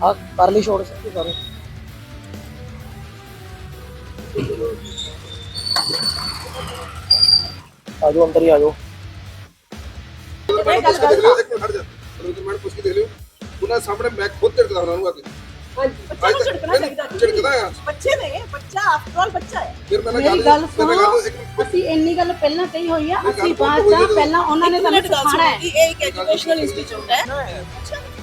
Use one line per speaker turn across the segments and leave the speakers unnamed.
ਆ ਕਰ ਲਈ ਛੋੜ ਕਰੋ। ਆਜੋ ਅੰਦਰ ਹੀ
ਪੁੱਛ ਕੇ ਦੇਖ ਲਿਓ। ਉਹਨਾਂ ਸਾਹਮਣੇ ਮੈਂ ਖੁਦ ਝਿੜਕਦਾ ਉਹਨਾਂ ਨੂੰ ਆ ਕੇ
ਹਾਂਜੀ ਬੱਚਾ ਨੂੰ ਝਿੜਕਣਾ ਚਾਹੀਦਾ।
ਆ।
ਬੱਚੇ ਨੇ ਬੱਚਾ ਆਫਟਰ ਆਲ ਬੱਚਾ ਹੈ।
ਫਿਰ ਮੈਂ
ਮੇਰੀ ਗੱਲ ਸੁਣੋ
ਗੱਲ ਇੱਕ ਮਿੰਟ।
ਅਸੀਂ ਇੰਨੀ ਗੱਲ ਪਹਿਲਾਂ ਕਹੀ ਹੋਈ ਆ ਅਸੀਂ ਬਾਅਦ ਚ ਪਹਿਲਾਂ ਉਹਨਾਂ ਨੇ ਤੁਹਾਨੂੰ ਸਿਖਾਣਾ ਹੈ।
ਇਹ ਇੱਕ ਐਜੂਕੇਸ਼ਨਲ ਇੰਸਟੀਚਿਊਟ ਹੈ।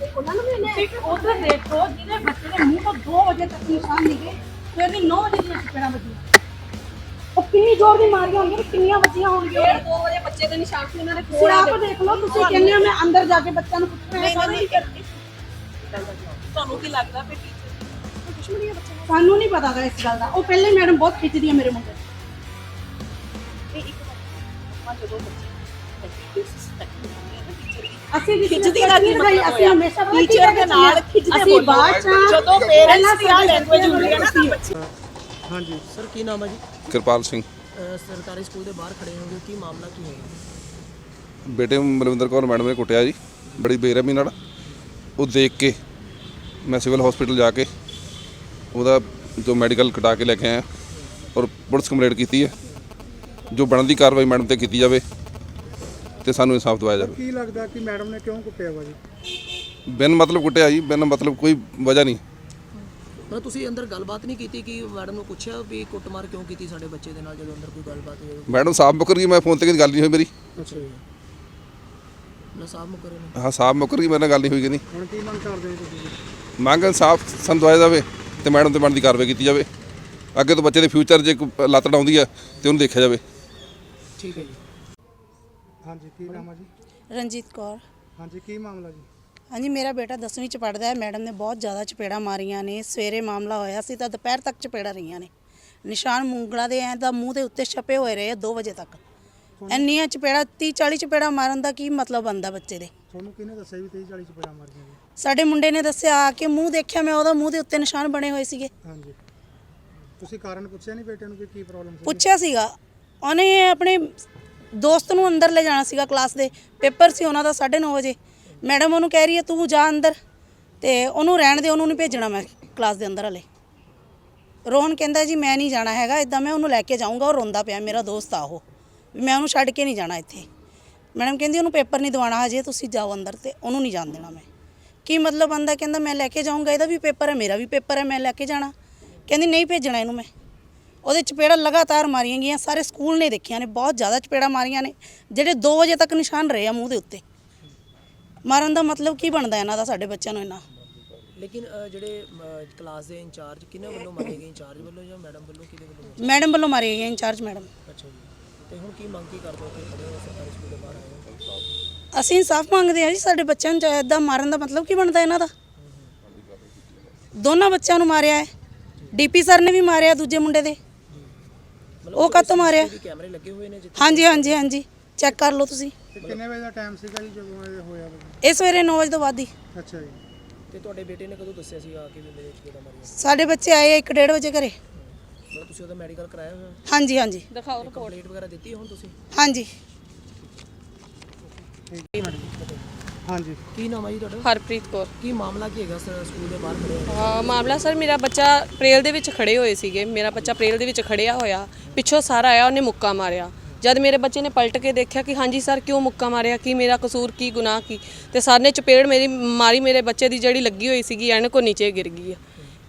ਉਧਰ ਦੇਖੋ ਜਿਹਦੇ ਬੱਚੇ ਦੇ ਮੂੰਹ ਤੋਂ 2 ਵਜੇ ਤੱਕ ਨਿਸ਼ਾਨ ਨਹੀਂ ਗਏ ਫਿਰ ਵੀ 9 ਵਜੇ ਦੀਆਂ ਚਪੇੜਾਂ ਵੱਜੀਆਂ। ਉਹ ਕਿੰਨੀ ਜ਼ੋਰ ਦੀ ਮਾਰੀਆਂ ਹੋਣਗੀਆਂ ਤੇ ਕਿੰਨੀਆਂ ਵੱਜੀਆਂ ਹੋਣਗੀਆਂ?
ਡੇਢ 2 ਵਜੇ ਬੱਚੇ ਦੇ ਨਿਸ਼ਾਨ ਸੀ ਉਹਨਾਂ ਨੇ
ਤੁਸੀਂ ਆਪ ਦੇਖ ਲਓ ਤੁਸੀਂ ਕਹਿੰਦੇ ਹੋ ਮੈਂ ਅੰਦਰ ਜਾ ਕੇ ਬੱਚਿਆਂ ਨੂੰ ਪੁੱਛਣਾ ਹੈ
ਕਰਦੀ। ਤੁਹਾਨੂੰ ਕੀ ਲੱਗਦਾ ਫਿਰ ਦੁਸ਼ਮਣੀ ਹੈ ਬੱਚੇ
ਸਾਨੂੰ ਨਹੀਂ ਪਤਾ ਗਾ ਇਸ ਗੱਲ ਦਾ। ਉਹ ਪਹਿਲੇ ਮੈਡਮ ਬਹੁਤ ਖਿੱਚਦੀ ਹੈ ਮੇਰੇ ਮੁੰਡੇ ਨੂੰ।
ਨਹੀਂ ਇੱਕ ਮਿੰਟ। ਜਦੋਂ ਬੱਚੇ ਬੇਸਿਸ ਤੱਕ ਹੁੰਦੇ ਆ ਨਾ ਟੀਚਰ ਦੀ।
ਅਸੀਂ ਵੀ
ਖਿੱਚਦੀ ਦਾ ਕੀ
ਦਿਖਾਈ,
ਮਤਲਬ
ਅਸੀਂ
ਹੋਇਆ?
ਹਮੇਸ਼ਾ ਪਤਾ ਕੀ
ਟੀਚਰ ਦੇ ਨਾਲ
ਕਰਦੇ
ਖਿੱਚਦੇ
ਅਸੀਂ
ਬੋਲੋ।
ਬਾਅਦ ਚ
ਜਦੋਂ ਪੇਰੈਂਟਸ ਦੀ ਆ ਲੈਂਗੁਏਜ ਹੁੰਦੀ ਹੈ ਨਾ ਤਾਂ ਬੱਚੇ
ਹਾਂਜੀ
ਸਰ ਕੀ ਨਾਮ ਹੈ ਜੀ?
ਕਿਰਪਾਲ ਸਿੰਘ।
ਅਹ ਸਰਕਾਰੀ ਸਕੂਲ ਦੇ ਬਾਹਰ ਖੜੇ ਹੋਗੇ ਕੀ ਮਾਮਲਾ ਕੀ ਹੋਇਆ?
ਬੇਟੇ ਨੂੰ ਮਲਵਿੰਦਰ ਕੌਰ ਮੈਡਮ ਨੇ ਕੁੱਟਿਆ ਜੀ। ਬੜੀ ਬੇਰਹਿਮੀ ਨਾਲ। ਉਹ ਦੇਖ ਕੇ ਮੈਂ ਸਿਵਲ ਹਸਪੀਟਲ ਜਾ ਕੇ ਉਹਦਾ ਜੋ ਮੈਡੀਕਲ ਕਟਾ ਕੇ ਲੈ ਕੇ ਆਇਆ ਔਰ ਪੁਲਿਸ ਕੰਪਲੇਂਟ ਕੀਤੀ ਹੈ। ਜੋ ਬਣਦੀ ਕਾਰਵਾਈ ਮੈਡਮ ਤੇ ਕੀਤੀ ਜਾਵੇ ਤੇ ਸਾਨੂੰ ਇਨਸਾਫ ਦਿਵਾਇਆ ਜਾਵੇ।
ਕੀ ਲੱਗਦਾ ਕਿ ਮੈਡਮ ਨੇ ਕਿਉਂ ਕੁੱਟਿਆ ਵਾ ਜੀ?
ਬਿਨ ਮਤਲਬ ਕੁੱਟਿਆ ਜੀ ਬਿਨ ਮਤਲਬ ਕੋਈ ਵਜ੍ਹਾ ਨਹੀਂ।
ਮਤਲਬ ਤੁਸੀਂ ਅੰਦਰ ਗੱਲਬਾਤ ਨਹੀਂ ਕੀਤੀ ਕਿ ਮੈਡਮ ਨੂੰ ਪੁੱਛਿਆ ਵੀ ਕੁੱਟਮਾਰ ਕਿਉਂ ਕੀਤੀ ਸਾਡੇ ਬੱਚੇ ਦੇ ਨਾਲ ਜਦੋਂ ਅੰਦਰ ਕੋਈ ਗੱਲਬਾਤ ਹੋਈ
ਮੈਡਮ ਸਾਫ਼ ਮੁੱਕਰ ਗਈ ਮੈਂ ਫੋਨ ਤੇ ਗੱਲ ਨਹੀਂ ਹੋਈ ਮੇਰੀ।
ਅੱਛਾ ਜੀ। ਨਾ ਸਾਹਿਬ ਮੁਕਰੇ ਨੇ
ਹਾਂ ਸਾਫ਼ ਮੁੱਕਰ ਗਈ ਮੇਰੇ ਨਾਲ ਗੱਲ ਨਹੀਂ ਹੋਈ ਕਿ ਨਹੀਂ
ਹੁਣ ਕੀ ਮੰਗ ਕਰਦੇ ਹੋ ਤੁਸੀਂ?
ਮੰਗ ਇਨਸਾਫ ਸਾਨੂੰ ਦਵਾਇਆ ਜਾਵੇ। ਤੇ ਮੈਡਮ ਤੇ ਬਣਦੀ ਕਾਰਵਾਈ ਕੀਤੀ ਜਾਵੇ। ਅੱਗੇ ਤੋਂ ਬੱਚੇ ਦੇ ਫਿਊਚਰ ਜੇ ਕੋਈ ਲੱਤ ਡਾਉਂਦੀ ਹੈ ਤੇ ਉਹਨੂੰ ਦੇਖਿਆ ਜਾਵੇ।
ਠੀਕ ਹੈ ਜੀ।
ਹਾਂਜੀ ਕੀ ਨਾਮ ਆ ਜੀ?
ਰਣਜੀਤ ਕੌਰ।
ਹਾਂਜੀ ਕੀ ਮਾਮਲਾ ਜੀ?
ਹਾਂਜੀ ਮੇਰਾ ਬੇਟਾ 10ਵੀਂ ਚ ਪੜਦਾ ਹੈ। ਮੈਡਮ ਨੇ ਬਹੁਤ ਜ਼ਿਆਦਾ ਚਪੇੜਾਂ ਮਾਰੀਆਂ ਨੇ। ਸਵੇਰੇ ਮਾਮਲਾ ਹੋਇਆ ਸੀ ਤਾਂ ਦੁਪਹਿਰ ਤੱਕ ਚਪੇੜਾਂ ਰਹੀਆਂ ਨੇ। ਨਿਸ਼ਾਨ ਮੂੰਗਲਾ ਦੇ ਐ ਦਾ ਮੂੰਹ ਦੇ ਉੱਤੇ ਛਪੇ ਹੋਏ ਰਹੇ 2 ਵਜੇ ਤੱਕ। ਇੰਨੀਆਂ ਚਪੇੜਾਂ 30 40 ਚਪੇੜਾਂ ਮਾਰਨ ਦਾ ਕੀ ਮਤਲਬ ਬੰਦਾ ਬੱਚੇ ਦੇ?
ਤੁਹਾਨੂੰ ਕਿਹਨੇ ਦੱਸਿਆ ਵੀ 23 40 ਚਪੇੜਾ ਮਾਰੀਆਂ ਜੀ
ਸਾਡੇ ਮੁੰਡੇ ਨੇ ਦੱਸਿਆ ਆ ਕੇ ਮੂੰਹ ਦੇਖਿਆ ਮੈਂ ਉਹਦਾ ਮੂੰਹ ਦੇ ਉੱਤੇ ਨਿਸ਼ਾਨ ਬਣੇ ਹੋਏ ਸੀਗੇ।
ਹਾਂਜੀ। ਤੁਸੀਂ ਕਾਰਨ ਪੁੱਛਿਆ ਨਹੀਂ ਬੇਟੇ ਨੂੰ ਕਿ ਕੀ ਪ੍ਰੋਬਲਮ ਸੀ
ਪੁੱਛਿਆ ਸੀਗਾ। ਉਹਨੇ ਆਪਣੇ ਦੋਸਤ ਨੂੰ ਅੰਦਰ ਲੈ ਜਾਣਾ ਸੀਗਾ ਕਲਾਸ ਦੇ। ਪੇਪਰ ਸੀ ਉਹਨਾਂ ਦਾ 9:30 ਵਜੇ। ਮੈਡਮ ਉਹਨੂੰ ਕਹਿ ਰਹੀ ਹੈ ਤੂੰ ਜਾ ਅੰਦਰ। ਤੇ ਉਹਨੂੰ ਰਹਿਣ ਦੇ ਉਹਨੂੰ ਨਹੀਂ ਭੇਜਣਾ ਮੈਂ ਕਲਾਸ ਦੇ ਅੰਦਰ ਹਲੇ। ਰੋਹਨ ਕਹਿੰਦਾ ਜੀ ਮੈਂ ਨਹੀਂ ਜਾਣਾ ਹੈਗਾ। ਇਦਾਂ ਮੈਂ ਉਹਨੂੰ ਲੈ ਕੇ ਜਾਊਂਗਾ ਉਹ ਰੋਂਦਾ ਪਿਆ ਮੇਰਾ ਦੋਸਤ ਆ ਉਹ। ਵੀ ਮੈਂ ਉਹਨੂੰ ਛੱਡ ਕੇ ਨਹੀਂ ਜਾਣਾ ਇੱਥੇ। ਮੈਡਮ ਕਹਿੰਦੀ ਉਹਨੂੰ ਪੇਪਰ ਨਹੀਂ ਦਿਵਾਉਣਾ ਹਜੇ ਤੁਸੀਂ ਜਾਓ ਅੰਦਰ ਤੇ ਉਹਨੂੰ ਨਹੀਂ ਜਾਣ ਦੇਣਾ ਮੈਂ। ਕੀ ਮਤਲਬ ਬੰਦਾ ਕਹਿੰਦਾ ਮੈਂ ਲੈ ਕੇ ਜਾਊਂਗਾ ਇਹਦਾ ਵੀ ਪੇਪਰ ਹੈ ਮੇਰਾ ਵੀ ਪੇਪਰ ਹੈ ਮੈਂ ਲੈ ਕੇ ਜਾਣਾ। ਕਹਿੰਦੀ ਨਹੀਂ ਭੇਜਣਾ ਇਹਨੂੰ ਮੈਂ। ਉਹਦੇ ਚਪੇੜਾਂ ਲਗਾਤਾਰ ਮਾਰੀਆਂ ਗਈਆਂ ਸਾਰੇ ਸਕੂਲ ਨੇ ਦੇਖੀਆਂ ਨੇ ਬਹੁਤ ਜ਼ਿਆਦਾ ਚਪੇੜਾਂ ਮਾਰੀਆਂ ਨੇ ਜਿਹੜੇ 2 ਵਜੇ ਤੱਕ ਨਿਸ਼ਾਨ ਰਹੇ ਆ ਮੂੰਹ ਦੇ ਉੱਤੇ। ਮਾਰਨ ਦਾ ਮਤਲਬ ਕੀ ਬਣਦਾ ਇਹਨਾਂ ਦਾ ਸਾਡੇ ਬੱਚਿਆਂ ਨੂੰ ਇਹਨਾਂ
ਲੇਕਿਨ ਜਿਹੜੇ ਕਲਾਸ ਦੇ ਇੰਚਾਰਜ ਕਿਹਨਾਂ ਵੱਲੋਂ ਮਾਰੇ ਗਏ? ਇੰਚਾਰਜ ਵੱਲੋਂ ਜਾਂ ਮੈਡਮ ਵੱਲੋਂ ਕਿਹਦੇ ਵੱਲੋਂ
ਮੈਡਮ ਵੱਲੋਂ ਮਾਰੇ ਗਏ ਇੰਚਾਰਜ ਮੈਡਮ।
ਅੱਛਾ ਜੀ। ਤੇ ਹੁਣ ਕੀ ਮੰਗ ਕੀ ਕਰਦੇ ਹੋ? ਕਿ ਖੜੇ ਹੋ ਸਰਕਾਰੀ ਸਕੂਲ ਦੇ ਬਾਹਰ ਆਏ ਹੋ।
ਅਸੀਂ ਇਨਸਾਫ ਮੰਗਦੇ ਹਾਂ ਜੀ ਸਾਡੇ ਬੱਚਿਆਂ ਨੂੰ ਇਦਾਂ ਮਾਰਨ ਦਾ ਮਤਲਬ ਕੀ ਬਣਦਾ ਇਹਨਾਂ ਦਾ? ਦੋਨਾਂ ਬੱਚਿਆਂ ਨੂੰ ਮਾਰਿਆ ਹੈ। ਡੀਪੀ ਸਰ ਨੇ ਵੀ ਮਾਰਿਆ ਦੂਜੇ ਮੁੰਡੇ ਦੇ। ਉਹ ਕਾਹਤੋਂ ਮਾਰਿਆ?
ਵੀ ਕੈਮਰੇ ਲੱਗੇ ਹੋਏ ਨੇ ਜਿੱਥੇ?
ਹਾਂਜੀ ਹਾਂਜੀ ਹਾਂਜੀ। ਚੈੱਕ ਕਰ ਲਓ ਤੁਸੀਂ।
ਤੇ ਕਿੰਨੇ ਵਜੇ ਦਾ ਟਾਈਮ ਸੀਗਾ ਜੀ ਜਦੋਂ ਇਹ ਹੋਇਆ ਵਾ?
ਇਹ ਸਵੇਰੇ 9 ਵਜੇ ਤੋਂ ਬਾਅਦ ਹੀ।
ਅੱਛਾ ਜੀ।
ਤੇ ਤੁਹਾਡੇ ਬੇਟੇ ਨੇ ਕਦੋਂ ਦੱਸਿਆ ਸੀ ਆ ਕੇ ਵੀ ਮੇਰੇ ਚਪੇੜਾ ਮਾਰੀਆਂ?
ਸਾਡੇ ਬੱਚੇ ਆਏ 1:30 ਵਜੇ ਘਰੇ।
ਮਤਲਬ ਤੁਸੀਂ ਉਹਦਾ ਮੈਡੀਕਲ ਕਰਾਇਆ ਹੋਇਆ?
ਹਾਂਜੀ ਹਾਂਜੀ।
ਦਿਖਾਓ
ਕੰਪਲੀਟ ਵਗੈਰਾ ਦਿੱਤੀ ਹੁਣ ਤੁਸੀਂ?
ਹਾਂਜੀ।
ਹਾਂਜੀ।
ਕੀ ਨਾਮ ਹੈ ਜੀ ਤੁਹਾਡਾ?
ਹਰਪ੍ਰੀਤ ਕੌਰ।
ਕੀ ਮਾਮਲਾ ਕੀ ਹੈਗਾ ਸਰ? ਸਕੂਲ ਦੇ ਬਾਹਰ ਖੜੇ ਹੋ
ਹਾਂ ਮਾਮਲਾ ਸਰ ਮੇਰਾ ਬੱਚਾ ਪ੍ਰੇਲ ਦੇ ਵਿੱਚ ਖੜੇ ਹੋਏ ਸੀਗੇ। ਮੇਰਾ ਬੱਚਾ ਪ੍ਰੇਲ ਦੇ ਵਿੱਚ ਖੜਿਆ ਹੋਇਆ। ਪਿੱਛੋਂ ਸਰ ਆਇਆ ਉਹਨੇ ਮੁੱਕਾ ਮਾਰਿਆ। ਜਦ ਮੇਰੇ ਬੱਚੇ ਨੇ ਪਲਟ ਕੇ ਦੇਖਿਆ ਕਿ ਹਾਂਜੀ ਸਰ ਕਿਉਂ ਮੁੱਕਾ ਮਾਰਿਆ? ਕੀ ਮੇਰਾ ਕਸੂਰ ਕੀ ਗੁਨਾਹ ਕੀ? ਤੇ ਸਰ ਨੇ ਚਪੇੜ ਮੇਰੀ ਮਾਰੀ ਮੇਰੇ ਬੱਚੇ ਦੀ ਜਿਹੜੀ ਲੱਗੀ ਹੋਈ ਸੀਗੀ ਐਨਕ ਉਹ ਨੀਚੇ ਗਿਰ ਗਈ ਆ।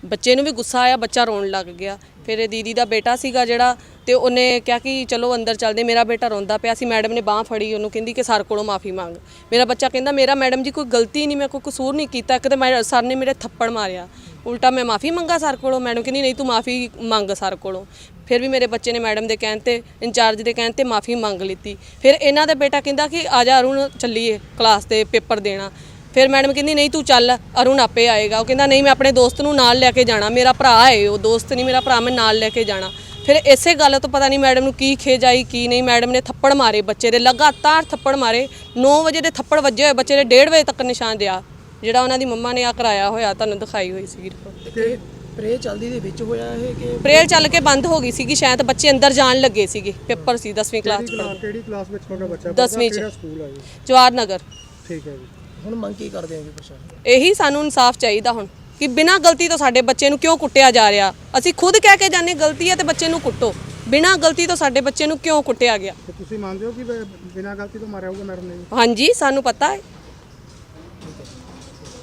ਬੱਚੇ ਨੂੰ ਵੀ ਗੁੱਸਾ ਆਇਆ, ਬੱਚਾ ਰੋਣ ਲੱਗ ਗਿਆ। ਫਿਰ ਇਹ ਦੀਦੀ ਦਾ ਬੇਟਾ ਸੀਗਾ ਜਿਹੜਾ ਤੇ ਉਹਨੇ ਕਿਹਾ ਕਿ ਚਲੋ ਅੰਦਰ ਚੱਲਦੇ ਮੇਰਾ ਬੇਟਾ ਰੋਂਦਾ ਪਿਆ ਸੀ, ਮੈਡਮ ਨੇ ਬਾਹ ਫੜੀ ਉਹਨੂੰ, ਕਹਿੰਦੀ ਕਿ ਸਰ ਕੋਲੋਂ ਮਾਫੀ ਮੰਗ। ਮੇਰਾ ਬੱਚਾ ਕਹਿੰਦਾ, ਮੇਰਾ ਮੈਡਮ ਜੀ ਕੋਈ ਗਲਤੀ ਨਹੀਂ, ਮੈਂ ਕੋਈ ਕਸੂਰ ਨਹੀਂ ਕੀਤਾ, ਇੱਕ ਤਾਂ ਮੈਂ ਸਰ ਨੇ ਮੇਰੇ ਥੱਪੜ ਮਾਰਿਆ। ਉਲਟਾ ਮੈਂ ਮਾਫੀ ਮੰਗਾ ਸਰ ਕੋਲੋਂ? ਮੈਡਮ ਕਹਿੰਦੀ, ਨਹੀਂ, ਤੂੰ ਮਾਫੀ ਮੰਗ ਸਰ ਕੋਲੋਂ। ਫਿਰ ਵੀ ਮੇਰੇ ਬੱਚੇ ਨੇ ਮੈਡਮ ਦੇ ਕਹਿਣ ਤੇ, ਇੰਚਾਰਜ ਦੇ ਕਹਿਣ ਤੇ ਮਾਫੀ ਮੰਗ ਲਿੱਤੀ। ਫਿਰ ਇਹਨਾਂ ਦਾ ਬੇਟਾ ਕਹਿੰਦਾ ਕਿ, ਆ ਜਾ ਅਰੁਣ, ਚੱਲੀਏ ਕਲਾਸ 'ਤੇ ਪੇਪਰ ਦੇਣਾ। ਫਿਰ ਮੈਡਮ ਕਹਿੰਦੀ ਨਹੀਂ ਤੂੰ ਚੱਲ ਅਰੁਣ ਆਪੇ ਆਏਗਾ। ਉਹ ਕਹਿੰਦਾ ਨਹੀਂ ਮੈਂ ਆਪਣੇ ਦੋਸਤ ਨੂੰ ਨਾਲ ਲੈ ਕੇ ਜਾਣਾ। ਮੇਰਾ ਭਰਾ ਹੈ ਉਹ ਦੋਸਤ ਨਹੀਂ ਮੇਰਾ ਭਰਾ ਮੈਂ ਨਾਲ ਲੈ ਕੇ ਜਾਣਾ। ਫਿਰ ਇਸੇ ਗੱਲ ਤੋਂ ਪਤਾ ਨਹੀਂ ਮੈਡਮ ਨੂੰ ਕੀ ਖੇਜ ਆਈ ਕੀ ਨਹੀਂ। ਮੈਡਮ ਨੇ ਥੱਪੜ ਮਾਰੇ ਬੱਚੇ ਦੇ ਲਗਾਤਾਰ ਥੱਪੜ ਮਾਰੇ। 9 ਵਜੇ ਦੇ ਥੱਪੜ ਵੱਜੇ ਹੋਏ ਬੱਚੇ ਦੇ 1:30 ਵਜੇ ਤੱਕ ਨਿਸ਼ਾਨ ਦਿਆ ਜਿਹੜਾ ਉਹਨਾਂ ਦੀ ਮੰਮਾ ਨੇ ਆ ਕਰਾਇਆ ਹੋਇਆ ਤੁਹਾਨੂੰ ਦਿਖਾਈ ਹੋਈ ਸੀ ਰਿਪੋਰਟ
ਪ੍ਰੇ ਚਲਦੀ ਦੇ ਵਿੱਚ ਹੋਇਆ ਇਹ ਕਿ
ਪ੍ਰੇਅਰ ਚੱਲ ਕੇ ਬੰਦ ਹੋ ਗਈ ਸੀਗੀ ਸ਼ਾਇਦ ਬੱਚੇ ਅੰਦਰ ਜਾਣ ਲੱਗੇ ਸੀਗੇ ਪੇਪਰ ਸੀ 10ਵੀਂ ਕਲਾਸ ਚ
ਕਿਹੜੀ ਕਲਾਸ ਵਿੱਚ ਤੁਹਾਡਾ ਬੱਚਾ?
ਦਸਵੀਂ ਚ।
ਕਿਹੜਾ ਸਕੂਲ ਹੈ ਜੀ
ਜਵਾਹਰ ਨਗਰ।
ਠੀਕ ਹੈ ਜੀ।
ਹੁਣ ਮੰਗ ਕੀ ਕਰਦੇ ਹੋ ਜੀ ਪ੍ਰਸ਼ਾਸਨ?
ਇਹੀ ਸਾਨੂੰ ਇਨਸਾਫ ਚਾਹੀਦਾ ਹੁਣ ਕਿ ਬਿਨਾਂ ਗਲਤੀ ਤੋਂ ਸਾਡੇ ਬੱਚੇ ਨੂੰ ਕਿਉਂ ਕੁੱਟਿਆ ਜਾ ਰਿਹਾ? ਅਸੀਂ ਖੁਦ ਕਹਿ ਕੇ ਜਾਂਦੇ ਗਲਤੀ ਹੈ ਤੇ ਬੱਚੇ ਨੂੰ ਕੁੱਟੋ। ਬਿਨਾਂ ਗਲਤੀ ਤੋਂ ਸਾਡੇ ਬੱਚੇ ਨੂੰ ਕਿਉਂ ਕੁੱਟਿਆ ਗਿਆ?
ਤੇ ਤੁਸੀਂ ਮੰਨਦੇ ਹੋ ਕਿ ਬ- ਬਿਨਾਂ ਗਲਤੀ ਤੋਂ ਮਾਰਿਆ ਹੋਊਗਾ ਮੈਡਮ ਨੇ ਜੀ?
ਹਾਂਜੀ ਸਾਨੂੰ ਪਤਾ ਹੈ।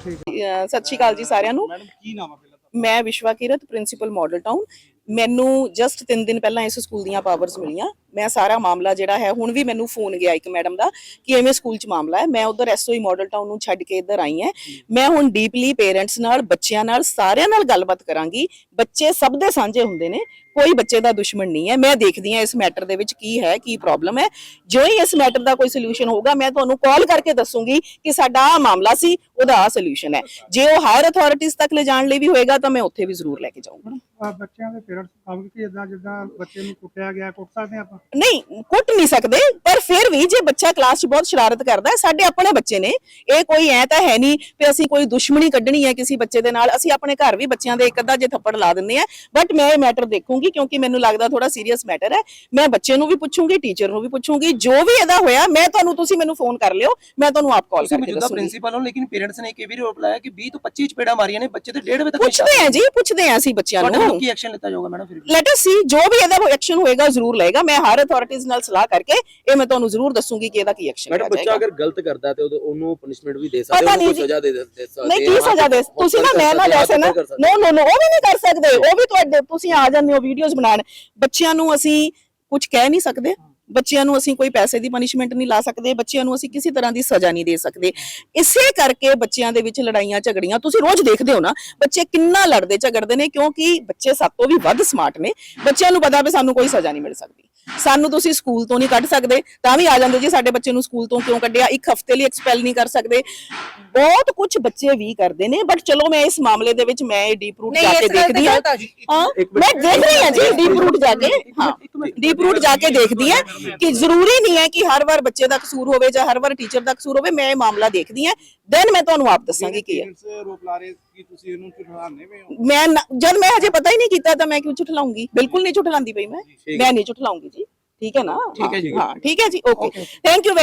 ਅਹ ਸਤਿ ਸ਼੍ਰੀ ਅਕਾਲ ਜੀ ਸਾਰਿਆਂ ਨੂੰ। ਮੈਡਮ ਕੀ ਨਾਮ ਹੈ ਮੈਂ Vishwa Kirat principal Model Town. ਮੈਨੂੰ ਜਸਟ 3 ਦਿਨ ਪਹਿਲਾਂ ਇਸ ਸਕੂਲ ਦੀਆਂ ਪਾਵਰਸ ਮਿਲੀਆਂ। ਮੈਂ ਸਾਰਾ ਮਾਮਲਾ ਜਿਹੜਾ ਹੈ, ਹੁਣ ਵੀ ਮੈਨੂੰ ਫੋਨ ਗਿਆ ਇੱਕ ਮੈਡਮ ਦਾ ਕਿ ਐਵੇਂ ਸਕੂਲ 'ਚ ਮਾਮਲਾ ਹੈ। ਮੈਂ ਉਧਰ ਐਸਓਈ ਮਾਡਲ ਟਾਊਨ ਨੂੰ ਛੱਡ ਕੇ ਇੱਧਰ ਆਈ ਹਾਂ। ਮੈਂ ਹੁਣ ਡੀਪਲੀ ਪੇਰੈਂਟਸ ਨਾਲ, ਬੱਚਿਆਂ ਨਾਲ, ਸਾਰਿਆਂ ਨਾਲ ਗੱਲਬਾਤ ਕਰਾਂਗੀ। ਬੱਚੇ ਸਭ ਦੇ ਸਾਂਝੇ ਹੁੰਦੇ ਨੇ, ਕੋਈ ਬੱਚੇ ਦਾ ਦੁਸ਼ਮਣ ਨਹੀਂ ਹੈ। ਮੈਂ ਦੇਖਦੀ ਹਾਂ ਇਸ ਮੈਟਰ ਦੇ ਵਿੱਚ ਕੀ ਹੈ, ਕੀ ਪ੍ਰੋਬਲਮ ਹੈ। ਜੋ ਹੀ ਇਸ ਮੈਟਰ ਦਾ ਕੋਈ ਸੋਲੂਸ਼ਨ ਹੋਊਗਾ, ਮੈਂ ਤੁਹਾਨੂੰ ਕਾਲ ਕਰਕੇ ਦੱਸੂਗੀ ਕਿ ਸਾਡਾ ਆਹ ਮਾਮਲਾ ਸੀ, ਉਹਦਾ ਆ ਸੋਲੂਸ਼ਨ ਹੈ। ਜੇ ਉਹ ਹਾਇਰ ਅਥਾਰਟੀਜ਼ ਤੱਕ ਲੈ ਜਾਣ ਲਈ ਵੀ ਹੋਏਗਾ, ਤਾਂ ਮੈਂ ਉੱਥੇ ਵੀ ਜ਼ਰੂਰ ਲੈ ਕੇ ਜਾਊਂਗਾ।
ਬੱਚਿਆਂ ਦੇ ਪੇਰੈਂਟਸ ਕੰਮ ਕਿ ਇਦਾਂ ਜਿੱਦਾਂ ਬੱਚੇ ਨੂੰ ਕੁੱਟਿਆ ਗਿਆ, ਕੁੱਟ ਸਕਦੇ ਆਪਾਂ।
ਨਹੀਂ ਕੁੱਟ ਨਹੀਂ ਸਕਦੇ ਪਰ ਫਿਰ ਵੀ ਜੇ ਬੱਚਾ ਕਲਾਸ 'ਚ ਬਹੁਤ ਸ਼ਰਾਰਤ ਕਰਦਾ ਹੈ ਸਾਡੇ ਆਪਣੇ ਬੱਚੇ ਨੇ। ਇਹ ਕੋਈ ਐ ਤਾਂ ਹੈ ਨਹੀਂ ਕਿ ਅਸੀਂ ਕੋਈ ਦੁਸ਼ਮਣੀ ਕੱਢਣੀ ਹੈ ਕਿਸੇ ਬੱਚੇ ਦੇ ਨਾਲ ਅਸੀਂ ਆਪਣੇ ਘਰ ਵੀ ਬੱਚਿਆਂ ਦੇ ਇੱਕ ਅੱਧਾ ਜੇ ਥੱਪੜ ਲਾ ਦਿੰਦੇ ਆ ਬਟ ਮੈਂ ਇਹ ਮੈਟਰ ਦੇਖੂੰਗੀ ਕਿਉਂਕਿ ਮੈਨੂੰ ਲੱਗਦਾ ਥੋੜਾ ਸੀਰੀਅਸ ਮੈਟਰ ਹੈ। ਮੈਂ ਬੱਚੇ ਨੂੰ ਵੀ ਪੁੱਛੂੰਗੀ ਟੀਚਰ ਨੂੰ ਵੀ ਪੁੱਛੂੰਗੀ ਜੋ ਵੀ ਇਹਦਾ ਹੋਇਆ ਮੈਂ ਤੁਹਾਨੂੰ ਤੁਸੀਂ ਮੈਨੂੰ ਫੋਨ ਕਰ ਲਿਓ ਮੈਂ ਤੁਹਾਨੂੰ ਆਪ ਕਾਲ ਕਰਕੇ ਦੱਸੂੰਗੀ।
ਪ੍ਰਿੰਸੀਪਲ ਹੋ ਲੇਕਿਨ ਪੇਰੈਂਟਸ ਨੇ ਇੱਕ ਇਹ ਵੀ ਰੋਪ ਲਾਇਆ ਕਿ 20 ਤੋਂ 25 ਚਪੇੜਾ ਮਾਰੀਆਂ ਨੇ ਬੱਚੇ ਤੇ 1.5 ਵਜੇ ਤੱਕ
ਪੁੱਛਦੇ ਆ ਜੀ ਪੁੱਛਦੇ ਆ ਅਸੀਂ ਬੱਚਿਆਂ ਨੂੰ।
ਕੀ ਐਕਸ਼ਨ ਲਿੱਤਾ ਜਾਊਗਾ ਮੈਡਮ ਫਿਰ?
ਲੈਟ ਅਸ ਸੀ ਜੋ ਵੀ ਇਹਦਾ ਐਕਸ਼ਨ ਹੋਏਗਾ ਜ਼ਰੂਰ ਲਏਗਾ ਮੈਂ ਹਰ ਅਥਾਰਟੀਜ਼ ਨਾਲ ਸਲਾਹ ਕਰਕੇ ਇਹ ਮੈਂ ਤੁਹਾਨੂੰ ਜ਼ਰੂਰ ਦੱਸੂੰਗੀ ਕਿ ਇਹਦਾ ਕੀ ਐਕਸ਼ਨ
ਮੈਡਮ ਬੱਚਾ ਅਗਰ ਗਲਤ ਕਰਦਾ ਤੇ ਉਹਨੂੰ ਪਨਿਸ਼ਮੈਂਟ ਵੀ ਦੇ ਸਕਦੇ ਉਹਨੂੰ। ਸਜ਼ਾ ਦੇ ਦੇ ਸਕਦੇ
ਨਹੀਂ ਕੀ ਸਜ਼ਾ ਦੇ ਤੁਸੀਂ ਨਾ ਮੈਂ ਨਾ ਜੈਸੇ ਨਾ। ਨੋ ਨੋ ਨੋ ਉਹ ਵੀ ਨਹੀਂ ਕਰ ਸਕਦੇ। ਉਹ ਵੀ ਤੁਹਾਡੇ ਤੁਸੀਂ ਆ ਜਾਂਦੇ ਹੋ ਵੀਡੀਓਜ਼ ਬਣਾਉਣ। ਬੱਚਿਆਂ ਨੂੰ ਅਸੀਂ ਕੁਝ ਕਹਿ ਨਹੀਂ ਸਕਦੇ। ਬੱਚਿਆਂ ਨੂੰ ਅਸੀਂ ਕੋਈ ਪੈਸੇ ਦੀ ਪਨਿਸ਼ਮੈਂਟ ਨਹੀਂ ਲਾ ਸਕਦੇ। ਬੱਚਿਆਂ ਨੂੰ ਅਸੀਂ ਕਿਸੇ ਤਰ੍ਹਾਂ ਦੀ ਸਜ਼ਾ ਨਹੀਂ ਦੇ ਸਕਦੇ। ਇਸੇ ਕਰਕੇ ਬੱਚਿਆਂ ਦੇ ਵਿੱਚ ਲੜਾਈਆਂ ਝਗੜੀਆਂ ਤੁਸੀਂ ਰੋਜ਼ ਦੇਖਦੇ ਹੋ ਨਾ ਬੱਚੇ ਕਿੰਨਾ ਲੜਦੇ ਝਗੜਦੇ ਨੇ ਕਿਉਂਕਿ ਬੱਚੇ ਸਭ ਤੋਂ ਵੀ ਵੱਧ ਸਮਾਰਟ ਨੇ। ਬੱਚਿਆਂ ਨੂੰ ਪਤਾ ਵੀ ਸਾਨੂੰ ਕੋਈ ਸਜ਼ਾ ਨਹੀਂ ਮਿਲ ਸਕਦੀ। ਸਾਨੂੰ ਤੁਸੀਂ ਸਕੂਲ ਤੋਂ ਨਹੀਂ ਕੱਢ ਸਕਦੇ ਤਾਂ ਵੀ ਆ ਜਾਂਦੇ ਜੀ ਸਾਡੇ ਬੱਚੇ ਨੂੰ ਸਕੂਲ ਤੋਂ ਕਿਉਂ ਕੱਢਿਆ? ਇੱਕ ਹਫ਼ਤੇ ਲਈ ਐਕਸਪੈਲ ਨਹੀਂ ਕਰ ਸਕਦੇ। ਬਹੁਤ ਕੁਝ ਬੱਚੇ ਵੀ ਕਰਦੇ ਨੇ ਬਟ ਚਲੋ ਮੈਂ ਇਸ ਮਾਮਲੇ ਦੇ ਵਿੱਚ ਮੈਂ ਡੀਪ ਰੂਟ ਜਾ ਕੇ ਦੇਖਦੀ ਹਾਂ। ਹਾਂ ਮੈਂ ਦੇਖ ਰਹੀ ਹਾਂ ਜੀ ਡੀਪ ਰੂਟ ਜਾ ਕੇ। ਹਾਂ ਡੀਪ ਰੂਟ ਜਾ ਕੇ ਦੇਖਦੀ ਹਾਂ ਕਿ ਜ਼ਰੂਰੀ ਨਹੀਂ ਹੈ ਕਿ ਹਰ ਵਾਰ ਬੱਚੇ ਦਾ ਕਸੂਰ ਹੋਵੇ ਜਾਂ ਹਰ ਵਾਰ ਟੀਚਰ ਦਾ ਕਸੂਰ ਹੋਵੇ ਮੈਂ ਇਹ ਮਾਮਲਾ ਦੇਖਦੀ ਹਾਂ। ਦੈਨ ਮੈਂ ਤੁਹਾਨੂੰ ਆਪ ਦੱਸਾਂਗੀ ਕੀ ਹੈ।
ਰੋਪ ਲਾ ਰਹੇ ਕਿ ਤੁਸੀਂ ਇਹਨੂੰ ਚੁਰਾਣੇ ਵੇ
ਮੈਂ ਨਾ- ਜਦ ਮੈਂ ਹਜੇ ਪਤਾ ਹੀ ਨਹੀਂ ਕੀਤਾ ਤਾਂ ਮੈਂ ਕਿਉਂ ਝੁਠਲਾਉਂਗੀ? ਬਿਲਕੁਲ ਨਹੀਂ ਝੁਠਲਾਉਂਦੀ ਪਈ ਮੈਂ। ਮੈਂ ਨਹੀਂ ਝੁਠਲਾਉਂਗੀ ਜੀ। ਠੀਕ ਹੈ ਨਾ?
ਠੀਕ ਹੈ ਜੀ।
ਹਾਂ ਠੀਕ ਹੈ ਜੀ ਓਕੇ ਥੈਂਕ ਯੂ